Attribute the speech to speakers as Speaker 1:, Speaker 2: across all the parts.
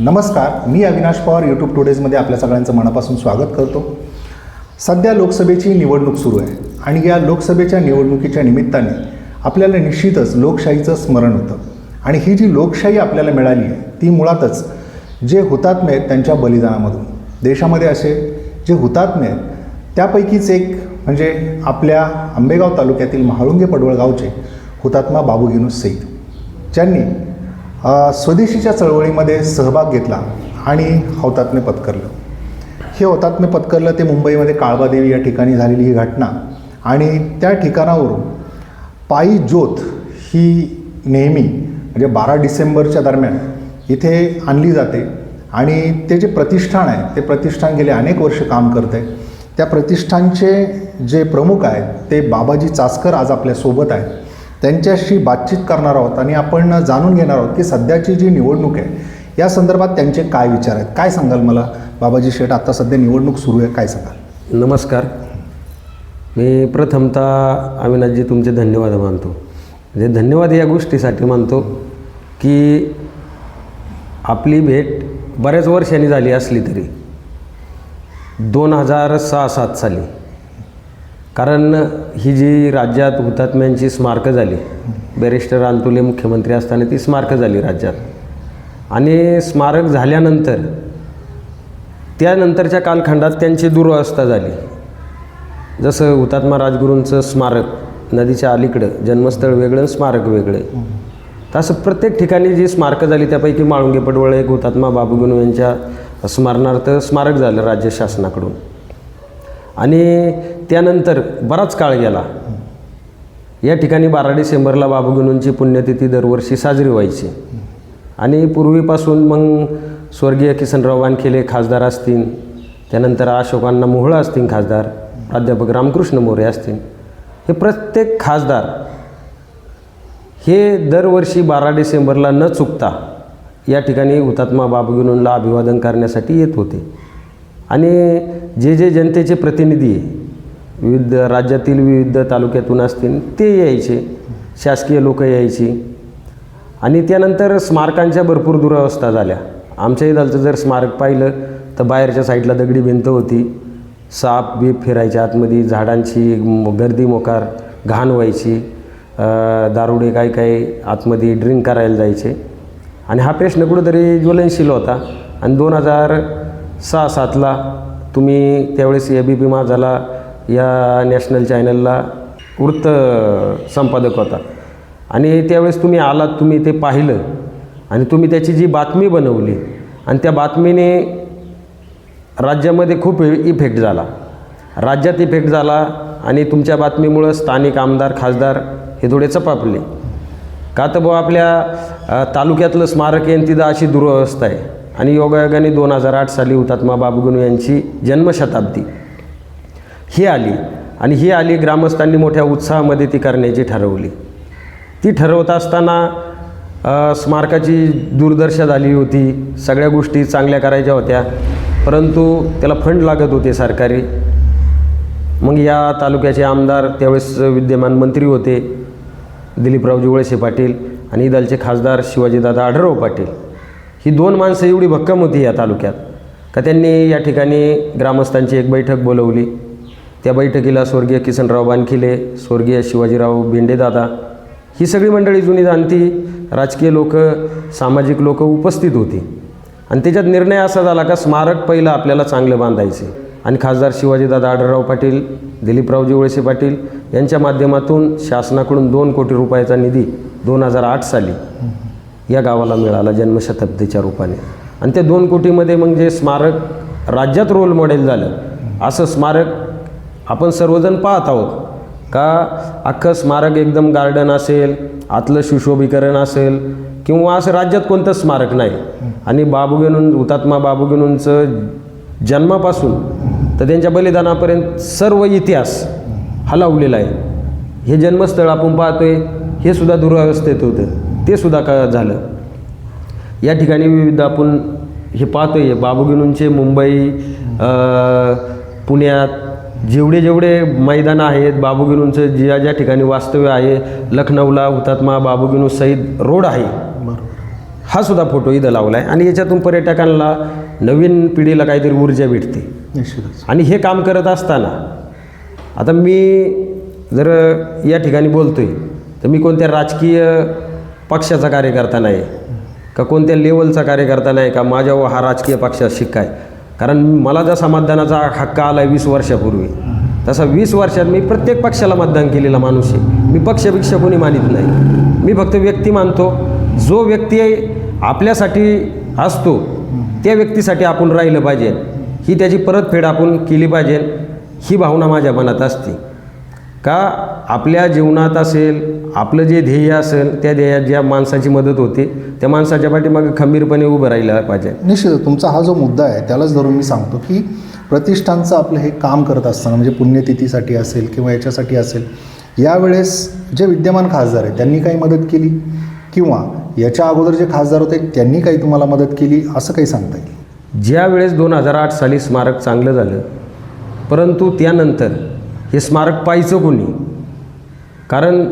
Speaker 1: नमस्कार मी अविनाश पवार यूट्यूब टुडेजमध्ये आपल्या सगळ्यांचं मनापासून स्वागत करतो. सध्या लोकसभेची निवडणूक सुरू आहे आणि या लोकसभेच्या निवडणुकीच्या निमित्ताने आपल्याला निश्चितच लोकशाहीचं स्मरण होतं. आणि ही जी लोकशाही आपल्याला मिळाली आहे ती मुळातच जे हुतात्मे आहेत त्यांच्या बलिदानामधून. देशामध्ये असे जे हुतात्मे आहेत त्यापैकीच एक म्हणजे आपल्या आंबेगाव तालुक्यातील महाळुंगे पडवळ गावचे हुतात्मा बाबू गिनूस सईद ज्यांनी स्वदेशीच्या चळवळीमध्ये सहभाग घेतला आणि हौतात्म्य पत्करलं. हे हौतात्म्य पत्करलं ते मुंबईमध्ये काळबादेवी या ठिकाणी झालेली ही घटना आणि त्या ठिकाणावरून पायी ज्योत ही नेहमी म्हणजे बारा डिसेंबरच्या दरम्यान इथे आणली जाते आणि ते जे प्रतिष्ठान आहे ते प्रतिष्ठान गेले अनेक वर्ष काम करत आहे त्या प्रतिष्ठानचे जे प्रमुख आहेत ते बाबाजी चासकर आज आपल्यासोबत आहेत. त्यांच्याशी बातचीत करणार आहोत आणि आपण जाणून घेणार आहोत की सध्याची जी निवडणूक आहे या संदर्भात त्यांचे काय विचार आहेत? काय सांगाल मला? बाबाजी शेठ आता सध्या निवडणूक सुरू आहे काय सांगाल?
Speaker 2: नमस्कार. मी प्रथमतः अविनाथजी तुमचे धन्यवाद मानतो. म्हणजे धन्यवाद या गोष्टीसाठी मानतो की आपली भेट बऱ्याच वर्षांनी झाली असली तरी दोन हजार सहा सात साली कारण ही जी राज्यात हुतात्म्यांची स्मारकं झाली बॅरिस्टर रानतुले मुख्यमंत्री असताना ती स्मारकं झाली राज्यात. आणि स्मारक झाल्यानंतर त्यानंतरच्या कालखंडात त्यांची दुरवस्था झाली. जसं हुतात्मा राजगुरूंचं स्मारक नदीच्या अलीकडं जन्मस्थळ वेगळं आणि स्मारक वेगळं. तसं प्रत्येक ठिकाणी जी स्मारकं झाली त्यापैकी माळुंगे पडवळ एक हुतात्मा बाबूगुनू यांच्या स्मरणार्थ स्मारक झालं राज्य शासनाकडून. आणि त्यानंतर बराच काळ गेला. या ठिकाणी बारा डिसेंबरला बाबूगुनूंची पुण्यतिथी दरवर्षी साजरी व्हायची. आणि पूर्वीपासून मग स्वर्गीय किसनराव वानखेले खासदार असतील त्यानंतर अशोकांना मोहळा असतील खासदार प्राध्यापक रामकृष्ण मोरे असतील. हे प्रत्येक खासदार हे दरवर्षी बारा डिसेंबरला न चुकता या ठिकाणी हुतात्मा बाबूगुनूंना अभिवादन करण्यासाठी येत होते. आणि जे जे जनतेचे प्रतिनिधी विविध राज्यातील विविध तालुक्यातून असतील ते यायचे. शासकीय लोक यायची. आणि त्यानंतर स्मारकांच्या भरपूर दुरावस्था झाल्या. आमच्या इथलचं जर स्मारक पाहिलं तर बाहेरच्या साईडला दगडी भिंत होती. साप बीप फिरायच्या आतमध्ये झाडांची गर्दी मोकार घाण व्हायची. दारुडे काही काही आतमध्ये ड्रिंक करायला जायचे. आणि हा प्रश्न कुठंतरी ज्वलनशील होता. आणि दोन हजार सहा सातला तुम्ही त्यावेळेस ए बी पी माझाला या नॅशनल चॅनलला वृत्त संपादक होता. आणि त्यावेळेस तुम्ही आलात तुम्ही ते पाहिलं. आणि तुम्ही त्याची जी बातमी बनवली आणि त्या बातमीने राज्यामध्ये खूप इफेक्ट झाला. राज्यात इफेक्ट झाला आणि तुमच्या बातमीमुळं स्थानिक आमदार खासदार हे थोडे चपापले. का तर बुवा आपल्या तालुक्यातलं स्मारक आहे तिथं अशी दुरवस्था आहे. आणि योगायोगाने दोन हजार आठ साली हुतात्मा बाबूगणू यांची जन्मशताब्दी. ही आली आणि ही आली ग्रामस्थांनी मोठ्या उत्साहामध्ये ती करण्याची ठरवली. ती ठरवत असताना स्मारकाची दूरदर्शा झाली होती सगळ्या गोष्टी चांगल्या करायच्या होत्या परंतु त्याला फंड लागत होते सरकारी. मग या तालुक्याचे आमदार त्यावेळेस विद्यमान मंत्री होते दिलीपरावजी वळसे पाटील आणि दलचे खासदार शिवाजीदादा आढळराव पाटील. ही दोन माणसं एवढी भक्कम होती या तालुक्यात. का त्यांनी या ठिकाणी ग्रामस्थांची एक बैठक बोलवली. त्या बैठकीला स्वर्गीय किसनराव बानखिले स्वर्गीय शिवाजीराव भेंडेदादा ही सगळी मंडळी जुनी जाणती राजकीय लोक सामाजिक लोक उपस्थित होती. आणि त्याच्यात निर्णय असा झाला का स्मारक पहिलं आपल्याला चांगलं बांधायचे. आणि खासदार शिवाजीदादा आढळराव पाटील दिलीपरावजी वळसे पाटील यांच्या माध्यमातून शासनाकडून दोन कोटी रुपयाचा निधी दोन हजार आठ साली या गावाला मिळाला जन्मशताब्दीच्या रूपाने. आणि त्या दोन कोटीमध्ये मग जे स्मारक राज्यात रोल मॉडेल झालं असं स्मारक आपण सर्वजण पाहत आहोत. का अख्खं स्मारक एकदम गार्डन असेल आतलं सुशोभीकरण असेल किंवा असं राज्यात कोणतं स्मारक नाही. आणि बाबूगेनून हुतात्मा बाबूगेनूंचं जन्मापासून तर त्यांच्या बलिदानापर्यंत सर्व इतिहास हलवलेला आहे. हे जन्मस्थळ आपण पाहतोय हे सुद्धा दुरावस्थेत होतं. ते सुद्धा का झालं? या ठिकाणी विविध आपण हे पाहतोय बाबूगिनूंचे मुंबई पुण्यात जेवढे जेवढे मैदानं आहेत बाबूगिनूंचं ज्या ज्या ठिकाणी वास्तव्य आहे लखनौला हुतात्मा बाबूगिनू सईद रोड आहे हा सुद्धा फोटो इथं लावला आहे आणि याच्यातून पर्यटकांना नवीन पिढीला काहीतरी ऊर्जा भेटते. आणि हे काम करत असताना आता मी जर या ठिकाणी बोलतो आहे तर मी कोणत्या राजकीय पक्षाचा कार्यकर्ता नाही. का कोणत्या लेवलचा कार्यकर्ता नाही का माझ्या व हा राजकीय पक्षात शिक्का आहे कारण मला जसा मतदानाचा हक्क आला आहे वीस वर्षापूर्वी तसा वीस वर्षात मी प्रत्येक पक्षाला मतदान केलेला माणूस आहे. मी पक्षपेक्षा कोणी मानित नाही. मी फक्त व्यक्ती मानतो. जो व्यक्ती आपल्यासाठी असतो त्या व्यक्तीसाठी आपण राहिलं पाहिजे. ही त्याची परतफेड आपण केली पाहिजे. ही भावना माझ्या मनात असते. का आपल्या जीवनात असेल आपलं जे ध्येय असेल त्या ध्येयात ज्या माणसाची मदत होते त्या माणसाच्या पाठीमागे खंबीरपणे उभं राहिलं पाहिजे.
Speaker 1: निश्चित तुमचा हा जो मुद्दा आहे त्यालाच धरून मी सांगतो की प्रतिष्ठानचं आपलं हे काम करत असताना म्हणजे पुण्यतिथीसाठी असेल किंवा याच्यासाठी असेल यावेळेस जे विद्यमान खासदार आहेत त्यांनी काही मदत केली? किंवा याच्या अगोदर जे खासदार होते त्यांनी काही तुम्हाला मदत केली? असं काही सांगता येईल?
Speaker 2: ज्या वेळेस दोन हजार आठ साली स्मारक चांगलं झालं परंतु त्यानंतर हे स्मारक पाहिचं कोणी? कारण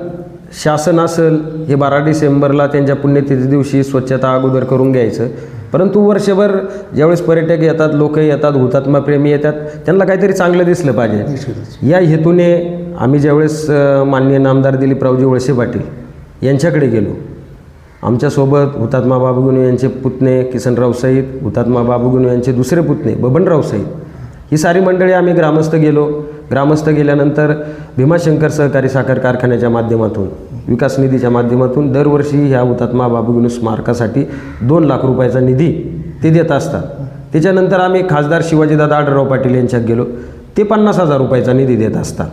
Speaker 2: शासन असेल हे बारा डिसेंबरला त्यांच्या पुण्यतिथी दिवशी स्वच्छता अगोदर करून घ्यायचं. परंतु वर्षभर ज्यावेळेस पर्यटक येतात लोक येतात हुतात्माप्रेमी येतात त्यांना काहीतरी चांगलं दिसलं पाहिजे. या हेतूने आम्ही ज्यावेळेस माननीय नामदार दिलीपरावजी वळसे पाटील यांच्याकडे गेलो. आमच्यासोबत हुतात्मा बाबूगुनू यांचे पुतणे किसनराव सईद हुतात्मा बाबूगुनू यांचे दुसरे पुतणे बबनराव सईद ही सारी मंडळी आम्ही ग्रामस्थ गेलो. ग्रामस्थ गेल्यानंतर भीमाशंकर सहकारी साखर कारखान्याच्या माध्यमातून विकास निधीच्या माध्यमातून दरवर्षी ह्या हुतात्मा बाबूगिनू स्मारकासाठी दोन लाख रुपयाचा निधी ते देत असतात. त्याच्यानंतर आम्ही खासदार शिवाजीदादा आढळराव पाटील यांच्यात गेलो. ते पन्नास हजार रुपयाचा निधी देत असतात.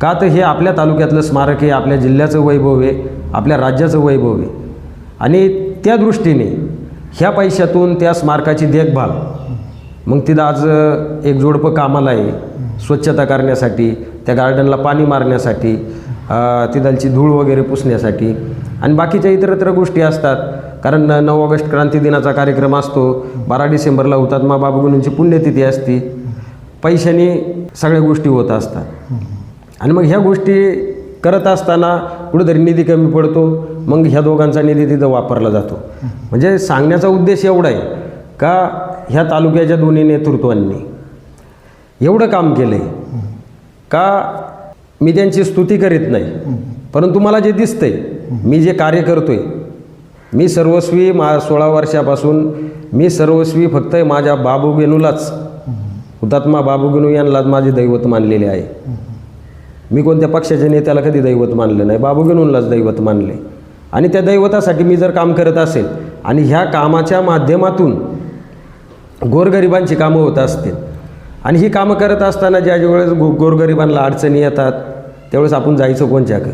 Speaker 2: का तर हे आपल्या तालुक्यातलं स्मारक आहे आपल्या जिल्ह्याचं वैभव आहे आपल्या राज्याचं वैभव आहे. आणि त्या दृष्टीने ह्या पैशातून त्या स्मारकाची देखभाल मग तिथं आज एक जोडपं कामाला आहे. स्वच्छता करण्यासाठी त्या गार्डनला पाणी मारण्यासाठी अ, तिथलची धूळ वगैरे पुसण्यासाठी. आणि बाकीच्या इतरत्र गोष्टी असतात. कारण न- नऊ ऑगस्ट क्रांती दिनाचा कार्यक्रम असतो. बारा डिसेंबरला होतात. हुतात्मा बाबूगुनूंची पुण्यतिथी असते. पैशाने सगळ्या गोष्टी होत असतात. आणि मग ह्या गोष्टी करत असताना कुठेतरी निधी कमी पडतो. मग ह्या दोघांचा निधी तिथं वापरला जातो. म्हणजे सांगण्याचा उद्देश एवढा आहे का ह्या तालुक्याच्या दोन्ही नेतृत्वांनी एवढं काम केलं आहे का मी त्यांची स्तुती करीत नाही परंतु मला जे दिसतंय मी जे कार्य करतोय मी सर्वस्वी मा सोळा वर्षापासून मी सर्वस्वी फक्त माझ्या बाबू गेनूलाच हुतात्मा बाबू गेनू यांनाच माझे दैवत मानलेले आहे. मी कोणत्या पक्षाच्या नेत्याला कधी दैवत मानलं नाही बाबू गेनूनलाच दैवत मानले. आणि त्या दैवतासाठी मी जर काम करत असेल आणि ह्या कामाच्या माध्यमातून गोरगरिबांची कामं होत असतील. आणि ही कामं करत असताना ज्या ज्या वेळेस गो गोरगरिबांना अडचणी येतात त्यावेळेस आपण जायचं कोणच्याकडे?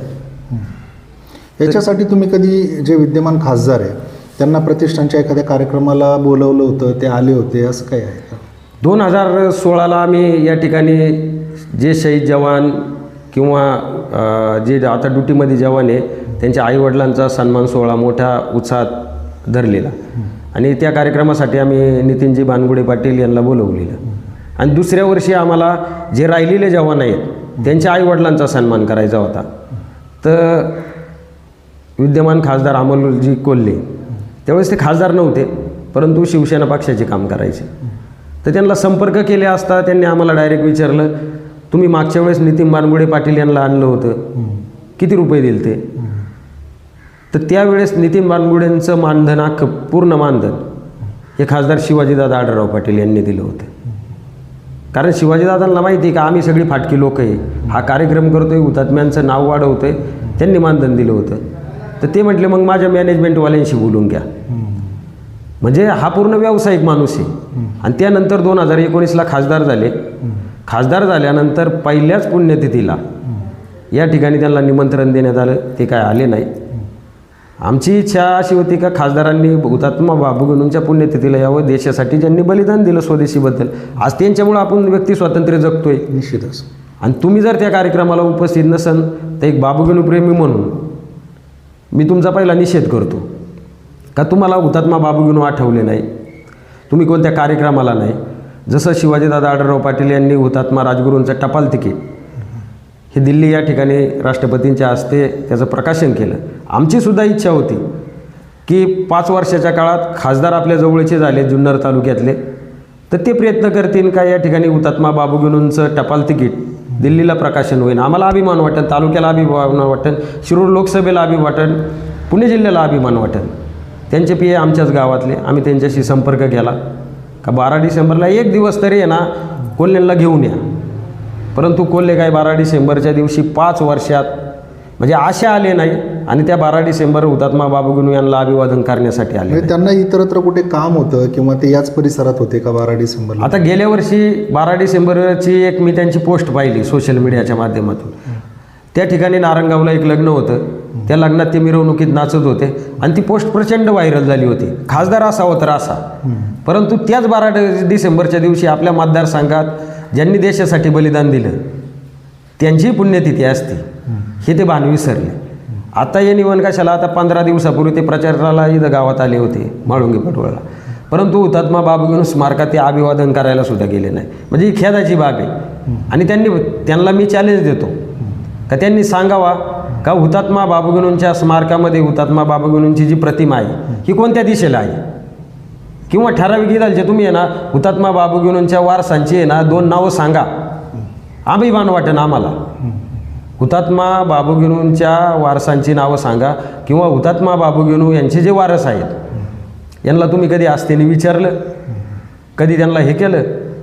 Speaker 1: याच्यासाठी तुम्ही कधी जे विद्यमान खासदार आहे त्यांना प्रतिष्ठानच्या एखाद्या कार्यक्रमाला बोलवलं होतं ते आले होते असं काही आहे
Speaker 2: दोन हजार सोळाला आम्ही या ठिकाणी जे शहीद जवान किंवा जे आता ड्युटीमध्ये जवान आहे त्यांच्या आईवडिलांचा सन्मान सोहळा मोठ्या उत्साहात धरलेला. आणि त्या कार्यक्रमासाठी आम्ही नितीनजी बानगुडे पाटील यांना बोलवलेलं. आणि दुसऱ्या वर्षी आम्हाला जे राहिलेले जवान आहेत त्यांच्या आईवडिलांचा सन्मान करायचा होता. तर विद्यमान खासदार अमोलजी कोल्हे त्यावेळेस ते खासदार नव्हते परंतु शिवसेना पक्षाचे काम करायचे. तर त्यांना संपर्क केले असता त्यांनी आम्हाला डायरेक्ट विचारलं तुम्ही मागच्या वेळेस नितीन बानगुडे पाटील यांना आणलं होतं. किती रुपये दिले ते तर त्यावेळेस नितीन बानगुडेंचं मानधन अख्खं पूर्ण मानधन हे खासदार शिवाजीदादा आढळराव पाटील यांनी दिलं होतं. कारण शिवाजीदादांना माहिती आहे का आम्ही सगळी फाटकी लोक आहे. हा कार्यक्रम करतोय हुतात्म्यांचं नाव वाढवतोय त्यांनी मानधन दिलं होतं. तर ते म्हटले मग माझ्या मॅनेजमेंटवाल्यांशी बोलून घ्या. म्हणजे हा पूर्ण व्यावसायिक माणूस आहे. आणि त्यानंतर दोन हजार एकोणीसला खासदार झाले. खासदार झाल्यानंतर पहिल्याच पुण्यतिथीला या ठिकाणी त्यांना निमंत्रण देण्यात आलं. ते काय आले नाही. आमची इच्छा अशी होती का खासदारांनी हुतात्मा बाबू गणूंच्या पुण्यतिथीला यावं देशासाठी ज्यांनी बलिदान दिलं स्वदेशीबद्दल. आज त्यांच्यामुळं आपण व्यक्ती स्वातंत्र्य जगतोय.
Speaker 1: निश्चितच.
Speaker 2: आणि तुम्ही जर त्या कार्यक्रमाला उपस्थित नसन तर एक बाबूगणू प्रेमी म्हणून मी तुमचा पहिला निषेध करतो. का तुम्हाला हुतात्मा बाबूगणू आठवले नाही? तुम्ही कोणत्या कार्यक्रमाला नाही? जसं शिवाजीदादा आढळराव पाटील यांनी हुतात्मा राजगुरूंचं टपाल तिकीट. हे दिल्ली या ठिकाणी राष्ट्रपतींच्या हस्ते त्याचं प्रकाशन केलं. आमचीसुद्धा इच्छा होती की पाच वर्षाच्या काळात खासदार आपल्या जवळचे झाले जुन्नर तालुक्यातले. तर ते प्रयत्न करतील का या ठिकाणी हुतात्मा बाबूगिनूंचं टपाल तिकीट दिल्लीला प्रकाशन होईल आम्हाला अभिमान वाटेल तालुक्याला अभिमान वाटेल शिरूर लोकसभेला अभिवाटन पुणे जिल्ह्याला अभिमान वाटेल त्यांचे पी आमच्याच गावातले आम्ही त्यांच्याशी संपर्क केला. का बारा डिसेंबरला एक दिवस तरी आहे ना कोल्हेंना घेऊन या. परंतु कोल्हे काय बारा डिसेंबरच्या दिवशी पाच वर्षात म्हणजे आशा आले नाही आणि त्या बारा डिसेंबर हुतात्मा बाबू गुनू यांना अभिवादन करण्यासाठी आले
Speaker 1: म्हणजे त्यांना इतरत्र कुठे काम होतं किंवा ते याच परिसरात होते का बारा डिसेंबरला?
Speaker 2: आता गेल्या वर्षी बारा डिसेंबरची एक मी त्यांची पोस्ट पाहिली सोशल मीडियाच्या माध्यमातून. त्या ठिकाणी नारंगावला एक लग्न होतं. त्या लग्नात ते मिरवणुकीत नाचत होते आणि ती पोस्ट प्रचंड व्हायरल झाली होती. खासदार असावं तर असा. परंतु त्याच बारा डिसेंबरच्या दिवशी आपल्या मतदारसंघात ज्यांनी देशासाठी बलिदान दिलं त्यांची पुण्यतिथी असते. हे ते भान विसरले. आता या निवण कशाला? आता पंधरा दिवसापूर्वी ते प्रचाराला इथं गावात आले होते माळुंगी पटवळला परंतु हुतात्मा बाबू घेऊन स्मारकात ते अभिवादन करायला सुद्धा गेले नाही. म्हणजे ही खेदाची बाब आहे. आणि त्यांनी त्यांना मी चॅलेंज देतो. का त्यांनी सांगावा का हुतात्मा बाबूगणूंच्या स्मारकामध्ये हुतात्मा बाबूगणूंची जी प्रतिमा आहे ही कोणत्या दिशेला आहे? किंवा ठराविक इदालचे तुम्ही आहे ना हुतात्मा बाबूगणूंच्या वारसांची आहे ना दोन नावं सांगा. अभिमान वाटेन आम्हाला. हुतात्मा बाबूगिनूंच्या वारसांची नावं सांगा किंवा हुतात्मा बाबूगिनू यांचे जे वारस आहेत यांना तुम्ही कधी आस्थेने विचारलं? कधी त्यांना हे केलं?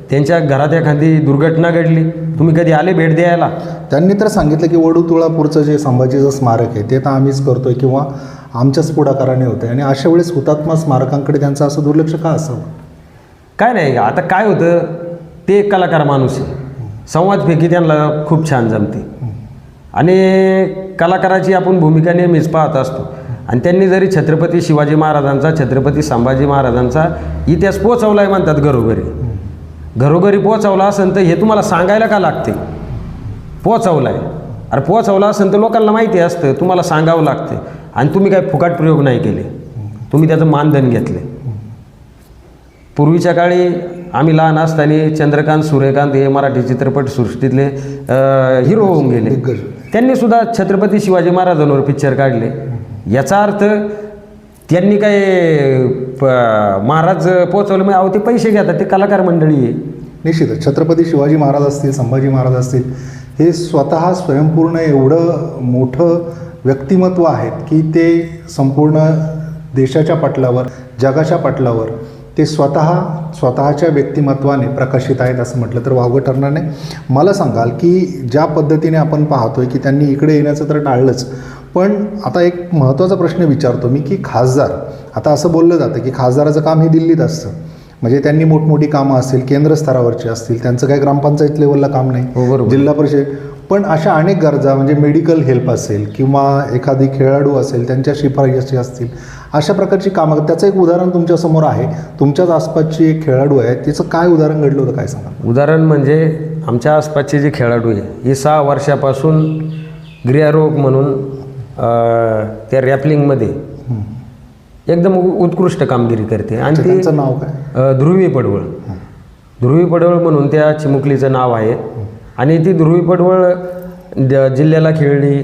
Speaker 2: त्यांच्या घरात एखादी दुर्घटना घडली? तुम्ही कधी आले भेट द्यायला?
Speaker 1: त्यांनी तर सांगितलं की वडू तुळापूरचं जे संभाजीचं स्मारक आहे ते तर आम्हीच करतोय किंवा आमच्याच पुढाकाराने होतं. आणि अशा वेळेस हुतात्मा स्मारकांकडे त्यांचं असं दुर्लक्ष का असावं?
Speaker 2: काय नाही आता काय होतं ते एक कलाकार माणूस आहे. संवादफेकी त्यांना खूप छान जमते. आणि कलाकाराची आपण भूमिका नेहमीच पाहत असतो. आणि त्यांनी जरी छत्रपती शिवाजी महाराजांचा छत्रपती संभाजी महाराजांचा इतिहास पोचवला आहे म्हणतात घरोघरी. घरोघरी पोचवला असेल तर हे तुम्हाला सांगायला का लागते? पोचवला आहे अरे पोचवला असेल तर लोकांना माहिती असतं तुम्हाला सांगावं लागतं. आणि तुम्ही काय फुकाट प्रयोग नाही केले. तुम्ही त्याचं मानधन घेतले. पूर्वीच्या काळी आम्ही लहान असताना चंद्रकांत सूर्यकांत हे मराठी चित्रपटसृष्टीतले हिरो होऊन गेले. त्यांनी सुद्धा छत्रपती शिवाजी महाराजांवर पिक्चर काढले. याचा अर्थ त्यांनी काय महाराज पोचवले म्हणजे अहो ते पैसे घेतात ते कलाकार मंडळी आहे.
Speaker 1: निश्चितच. छत्रपती शिवाजी महाराज असतील संभाजी महाराज असतील हे स्वतः स्वयंपूर्ण एवढं मोठं व्यक्तिमत्व आहेत की ते संपूर्ण देशाच्या पटलावर जगाच्या पटलावर ते स्वतः स्वतःच्या व्यक्तिमत्वाने प्रकाशित आहेत असं म्हटलं तर वावगं ठरणार नाही. मला सांगाल की ज्या पद्धतीने आपण पाहतोय की त्यांनी इकडे येण्याचं तर टाळलंच पण आता एक महत्त्वाचा प्रश्न विचारतो मी की खासदार आता असं बोललं जातं की खासदाराचं काम हे दिल्लीत असतं. म्हणजे त्यांनी मोठमोठी कामं असतील केंद्र स्तरावरची असतील त्यांचं काही ग्रामपंचायत लेवलला काम
Speaker 2: हो,
Speaker 1: नाही
Speaker 2: बरोबर.
Speaker 1: जिल्हा परिषद पण अशा अनेक गरजा म्हणजे मेडिकल हेल्प असेल किंवा एखादी खेळाडू असेल त्यांच्या शिफारशी असतील अशा प्रकारची कामं त्याचं एक उदाहरण तुमच्यासमोर आहे. तुमच्याच आसपासची एक खेळाडू आहे. तिचं काय उदाहरण घडलं होतं? काय सांगा?
Speaker 2: उदाहरण म्हणजे आमच्या आसपासचे जे खेळाडू आहे ही सहा वर्षापासून गृहरोग म्हणून त्या रॅपलिंगमध्ये एकदम उत्कृष्ट कामगिरी करते. आणि
Speaker 1: त्यांचं नाव काय?
Speaker 2: ध्रुवी पडवळ. ध्रुवी पडवळ म्हणून त्या चिमुकलीचं नाव आहे. आणि ती ध्रुवी पडवळ द- जिल्ह्याला खेळली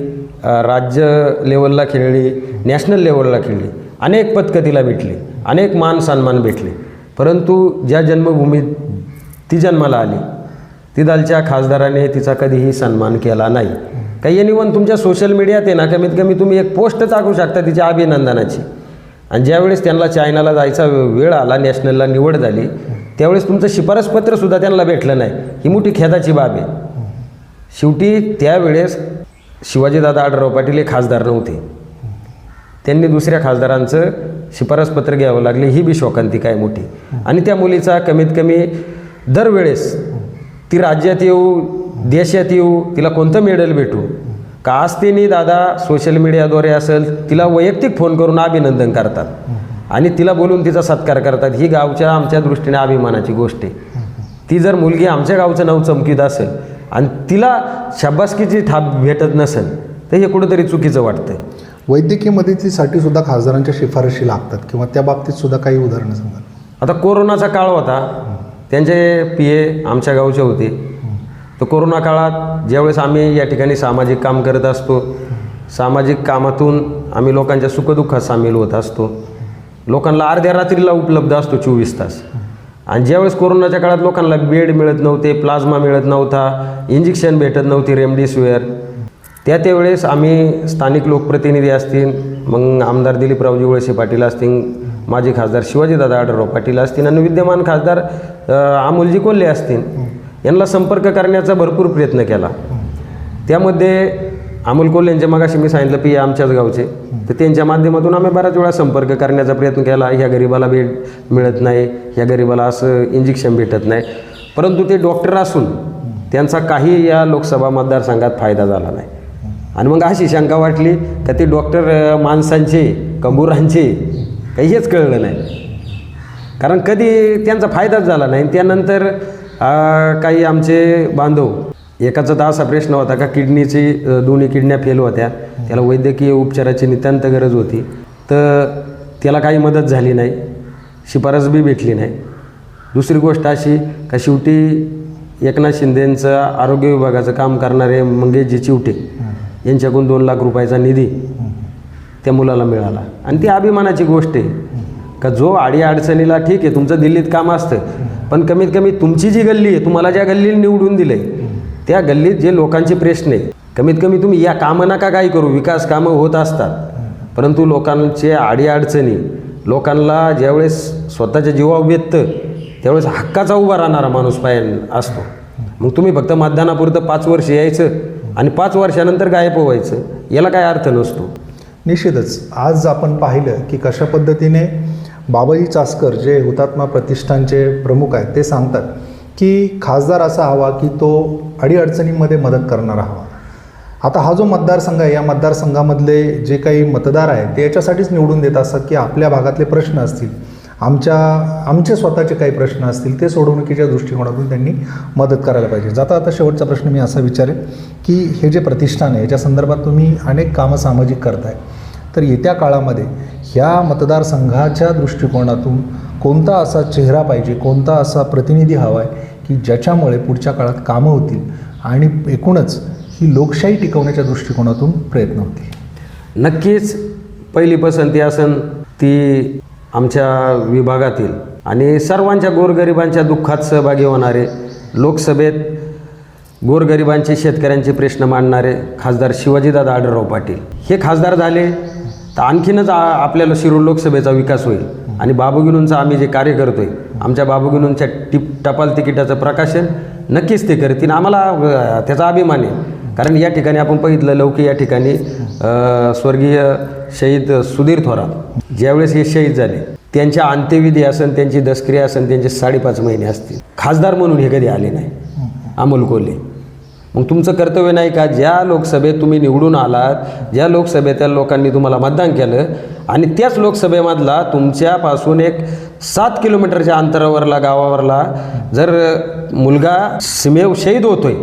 Speaker 2: राज्य लेवलला खेळली नॅशनल लेवलला खेळली. अनेक पदकं तिला भेटली अनेक मान सन्मान भेटले. परंतु ज्या जन्मभूमीत ती जन्माला आली तिथालच्या खासदाराने तिचा कधीही सन्मान केला नाही. काही एनिवन तुमच्या सोशल मीडियात आहे ना कमीत कमी तुम्ही एक पोस्ट टाकू शकता तिच्या अभिनंदनाची. आणि ज्यावेळेस त्यांना चायनाला जायचा वेळ आला नॅशनलला निवड झाली त्यावेळेस तुमचं शिफारसपत्रसुद्धा त्यांना भेटलं नाही. ही मोठी खेदाची बाब आहे. शेवटी त्यावेळेस शिवाजीदादा आडराव पाटील हे खासदार नव्हते. त्यांनी दुसऱ्या खासदारांचं शिफारसपत्र घ्यावं लागले ही बी शोकांतिका आहे मोठी. आणि त्या मुलीचा कमीत कमी दरवेळेस ती राज्यात येऊ देशात येऊ तिला कोणतं मेडल भेटू? का आज त्यांनी दादा सोशल मीडियाद्वारे असेल तिला वैयक्तिक फोन करून अभिनंदन करतात. आणि तिला बोलून तिचा सत्कार करतात. ही गावच्या आमच्या दृष्टीने अभिमानाची गोष्ट आहे. ती जर मुलगी आमच्या गावचं नाव चमकीत असेल आणि तिला शाबासकीची थाप भेटत नसेल तर हे कुठंतरी चुकीचं वाटतंय.
Speaker 1: वैद्यकीय मदतीसाठी सुद्धा खासदारांच्या शिफारशी लागतात किंवा त्या बाबतीत सुद्धा काही उदाहरणं सांगाल
Speaker 2: आता कोरोनाचा काळ होता. त्यांचे पी ए आमच्या गावचे होते. तर कोरोना काळात ज्यावेळेस आम्ही या ठिकाणी सामाजिक काम करत असतो सामाजिक कामातून आम्ही लोकांच्या सुखदुःखात सामील होत असतो. लोकांना अर्ध्या रात्रीला उपलब्ध असतो चोवीस तास. आणि ज्यावेळेस कोरोनाच्या काळात लोकांना बेड मिळत नव्हते प्लाझ्मा मिळत नव्हता इंजेक्शन भेटत नव्हती रेमडेसिवीर त्या त्यावेळेस आम्ही स्थानिक लोकप्रतिनिधी असतील मग आमदार दिलीपरावजी वळसे पाटील असतील माजी खासदार शिवाजीदादा आढळराव पाटील असतील आणि विद्यमान खासदार अमोलजी कोल्हे असतील यांना संपर्क करण्याचा भरपूर प्रयत्न केला. त्यामध्ये अमोल कोल्हे यांच्या मगाशी मी सांगितलं पी आमच्याच गावचे. तर त्यांच्या माध्यमातून आम्ही बऱ्याच वेळा संपर्क करण्याचा प्रयत्न केला. ह्या गरीबाला बेड मिळत नाही. ह्या गरीबाला असं इंजेक्शन भेटत नाही. परंतु ते डॉक्टर असून त्यांचा काही या लोकसभा मतदारसंघात फायदा झाला नाही. आणि मग अशी शंका वाटली का ते डॉक्टर माणसांचे कंबुरांचे काही हेच कळलं नाही. कारण कधी त्यांचा फायदाच झाला नाही. त्यानंतर काही आमचे बांधव एकाचा तर असा प्रश्न होता का किडनीची दोन्ही किडन्या फेल होत्या. त्याला वैद्यकीय उपचाराची नितांत गरज होती. तर त्याला काही मदत झाली नाही. शिफारस बी भेटली नाही. दुसरी गोष्ट अशी का शेवटी एकनाथ शिंदेंचं आरोग्य विभागाचं काम करणारे मंगेशजी चिवटे यांच्याकडून दोन लाख रुपयाचा निधी त्या मुलाला मिळाला. आणि ती अभिमानाची गोष्ट आहे. का जो आडी अडचणीला ठीक आहे तुमचं दिल्लीत काम असतं. पण कमीत कमी तुमची जी गल्ली आहे तुम्हाला ज्या गल्लीला निवडून दिलं आहे त्या गल्लीत जे लोकांचे प्रश्न आहे कमीत कमी तुम्ही या कामं नका काय करू विकास कामं होत असतात. परंतु लोकांचे आडीअडचणी लोकांना ज्यावेळेस स्वतःच्या जीवावर बेततं त्यावेळेस हक्काचा उभा राहणारा माणूस पाय असतो. मग तुम्ही फक्त मतदानापुरतं पाच वर्ष यायचं आणि पाच वर्षानंतर गायब व्हायचं याला काय अर्थ नसतो?
Speaker 1: निश्चितच. आज आपण पाहिलं की कशा पद्धतीने बाबाजी चासकर जे हुतात्मा प्रतिष्ठानचे प्रमुख आहेत ते सांगतात की खासदार असा हवा की तो अडीअडचणींमध्ये मदत करणारा हवा. आता हा जो मतदारसंघ आहे या मतदारसंघामधले जे काही मतदार आहेत ते याच्यासाठीच निवडून देत असतात की आपल्या भागातले प्रश्न असतील आमच्या आमचे स्वतःचे काही प्रश्न असतील ते सोडवणुकीच्या दृष्टिकोनातून त्यांनी मदत करायला पाहिजे. जाता आता शेवटचा प्रश्न मी असा विचारेन की हे जे प्रतिष्ठान आहे याच्या संदर्भात तुम्ही अनेक कामं सामाजिक करताय. तर येत्या काळामध्ये ह्या मतदारसंघाच्या दृष्टिकोनातून कोणता असा चेहरा पाहिजे कोणता असा प्रतिनिधी हवा आहे की ज्याच्यामुळे पुढच्या काळात कामं होतील आणि एकूणच ही लोकशाही टिकवण्याच्या दृष्टिकोनातून प्रयत्न होतील?
Speaker 2: नक्कीच. पहिली पसंती असन ती आमच्या विभागातील आणि सर्वांच्या गोरगरिबांच्या दुःखात सहभागी होणारे लोकसभेत गोरगरिबांचे शेतकऱ्यांचे प्रश्न मांडणारे खासदार शिवाजीदादा आढळराव पाटील. हे खासदार झाले तर आणखीनच आपल्याला शिरूर लोकसभेचा विकास होईल. आणि बाबूगिनूंचं आम्ही जे कार्य करतो आहे आमच्या बाबूगिनूंच्या टिप टपाल तिकिटाचं प्रकाशन नक्कीच ते करतील आम्हाला त्याचा अभिमान आहे. कारण या ठिकाणी आपण बघितलं लौकी या ठिकाणी स्वर्गीय शहीद सुधीर थोरात. ज्यावेळेस हे शहीद झाले त्यांच्या अंत्यविधी असन त्यांची दसक्रिया असन त्यांचे साडेपाच महिने असतील. खासदार म्हणून हे कधी आले नाही. अमोल कोल्हे. मग तुमचं कर्तव्य नाही का ज्या लोकसभेत तुम्ही निवडून आलात ज्या लोकसभेतल्या लोकांनी तुम्हाला मतदान केलं आणि त्याच लोकसभेमधला तुमच्यापासून एक सात किलोमीटरच्या अंतरावरला गावावरला जर मुलगा सीमेव शहीद होतोय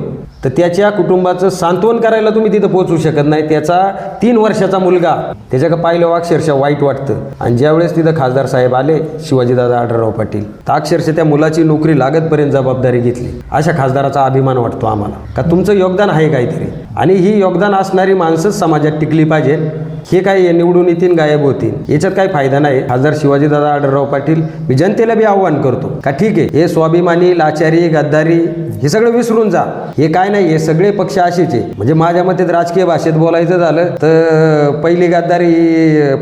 Speaker 2: तर त्याच्या कुटुंबाचं सांत्वन करायला तुम्ही तिथं पोहोचू शकत नाही. त्याचा तीन वर्षाचा मुलगा. त्याच्या पाहिलं हो अक्षरशः वाईट वाटतं. आणि ज्यावेळेस तिथं खासदार साहेब आले शिवाजीदादा आढळराव पाटील तर अक्षरशः त्या मुलाची नोकरी लागतपर्यंत जबाबदारी घेतली. अशा खासदाराचा अभिमान वाटतो आम्हाला. का तुमचं योगदान आहे काहीतरी. आणि ही योगदान असणारी माणसंच समाजात टिकली पाहिजे हे काय निवडून येतील गायब होतील? याच्यात काही फायदा नाही. खासदार शिवाजीदादा आढळराव पाटील मी जनतेला बी आव्हान करतो. का ठीक आहे हे स्वाभिमानी लाचारी गद्दारी हे सगळं विसरून जा. हे काय नाही हे सगळे पक्ष असेच आहे. म्हणजे माझ्या मते राजकीय भाषेत बोलायचं झालं तर पहिली गद्दारी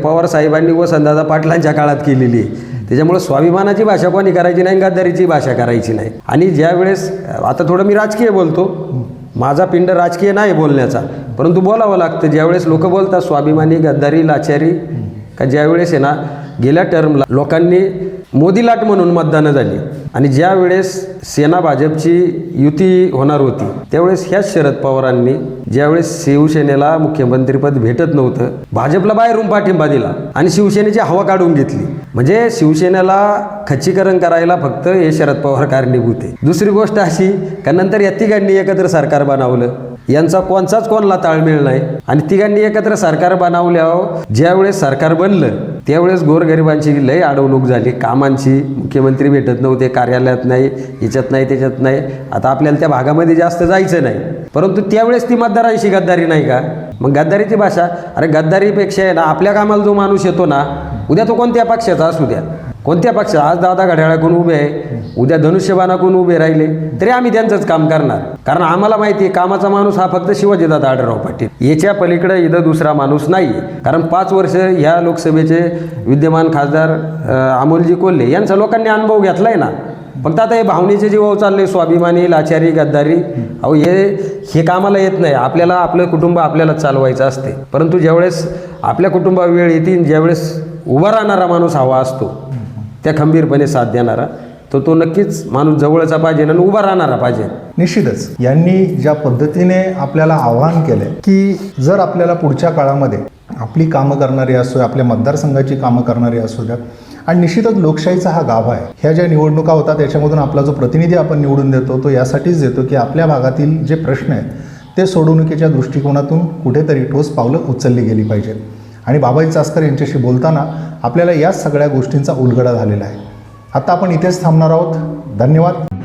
Speaker 2: पवार साहेबांनी व संदादा पाटलांच्या काळात केलेली आहे. त्याच्यामुळे स्वाभिमानाची भाषा कोणी करायची नाही गद्दारीची भाषा करायची नाही. आणि ज्या वेळेस आता थोडं मी राजकीय बोलतो. माझा पिंड राजकीय नाही बोलण्याचा. परंतु बोलावं लागतं. ज्यावेळेस लोक बोलतात स्वाभिमानी गद्दारी लाचारी का ज्यावेळेस आहे ना गेल्या टर्मला लोकांनी मोदी लाट म्हणून मतदानं झाली. आणि ज्या वेळेस सेना भाजपची युती होणार होती त्यावेळेस ह्याच शरद पवारांनी ज्यावेळेस शिवसेनेला मुख्यमंत्रीपद भेटत नव्हतं भाजपला बाहेरून पाठिंबा दिला आणि शिवसेनेची हवा काढून घेतली. म्हणजे शिवसेनेला खच्चीकरण करायला फक्त हे शरद पवार कारणीभूत आहे. दुसरी गोष्ट अशी का नंतर या तिघांनी एकत्र सरकार बनवलं. यांचा कोणचाच कोणला ताळमेळ नाही. आणि तिघांनी एकत्र सरकार बनवल्यावर ज्यावेळेस सरकार बनलं त्यावेळेस गोरगरिबांची लय अडवणूक झाली. कामांची मुख्यमंत्री भेटत नव्हते कार्यालयात नाही याच्यात नाही त्याच्यात नाही. आता आपल्याला त्या भागामध्ये जास्त जायचं नाही. परंतु त्यावेळेस ती मतदारांशी गद्दारी नाही का? मग गद्दारीची भाषा अरे गद्दारीपेक्षा आहे ना आपल्या कामाला जो माणूस येतो ना उद्या तो कोणत्या पक्षाचा असू द्या. कोणत्या पक्षाचा आज दादा घड्याळाकडून उभे आहे उद्या धनुष्यबाणाकडून उभे राहिले तरी आम्ही त्यांचंच काम करणार. कारण आम्हाला माहिती आहे कामाचा माणूस हा फक्त शिवाजीदादा आढळराव पाटील. याच्या पलीकडे इथं दुसरा माणूस नाही कारण पाच वर्ष ह्या लोकसभेचे विद्यमान खासदार अमोलजी कोल्हे यांचा लोकांनी अनुभव घेतलाय ना. फक्त आता हे भावनेचे जीवावर चालले स्वाभिमानी लाचारी गद्दारी. अहो हे हे कामाला येत नाही. आपल्याला आपलं कुटुंब आपल्याला चालवायचं असते. परंतु ज्यावेळेस आपल्या कुटुंबा वेळ येतील ज्यावेळेस उभा राहणारा माणूस हवा असतो त्या खंबीरपणे साथ देणारा तर तो नक्कीच माणूस जवळचा पाहिजे आणि उभा राहणारा पाहिजे.
Speaker 1: निश्चितच. यांनी ज्या पद्धतीने आपल्याला आवाहन केलंय की जर आपल्याला पुढच्या काळामध्ये आपली कामं करणारी असो आपल्या मतदारसंघाची कामं करणारी असू द्यात आणि निश्चितच लोकशाहीचा हा गाभा आहे. ह्या ज्या निवडणुका होतात त्याच्यामधून आपला जो प्रतिनिधी आपण निवडून देतो तो यासाठीच देतो की आपल्या भागातील जे प्रश्न आहेत ते सोडवणुकीच्या दृष्टिकोनातून कुठेतरी ठोस पावलं उचलली गेली पाहिजेत. आणि बाबाई चास्कर यांच्याशी बोलताना आपल्याला याच सगळ्या गोष्टींचा उलगडा झालेला आहे. आता आपण इथेच थांबणार आहोत. धन्यवाद.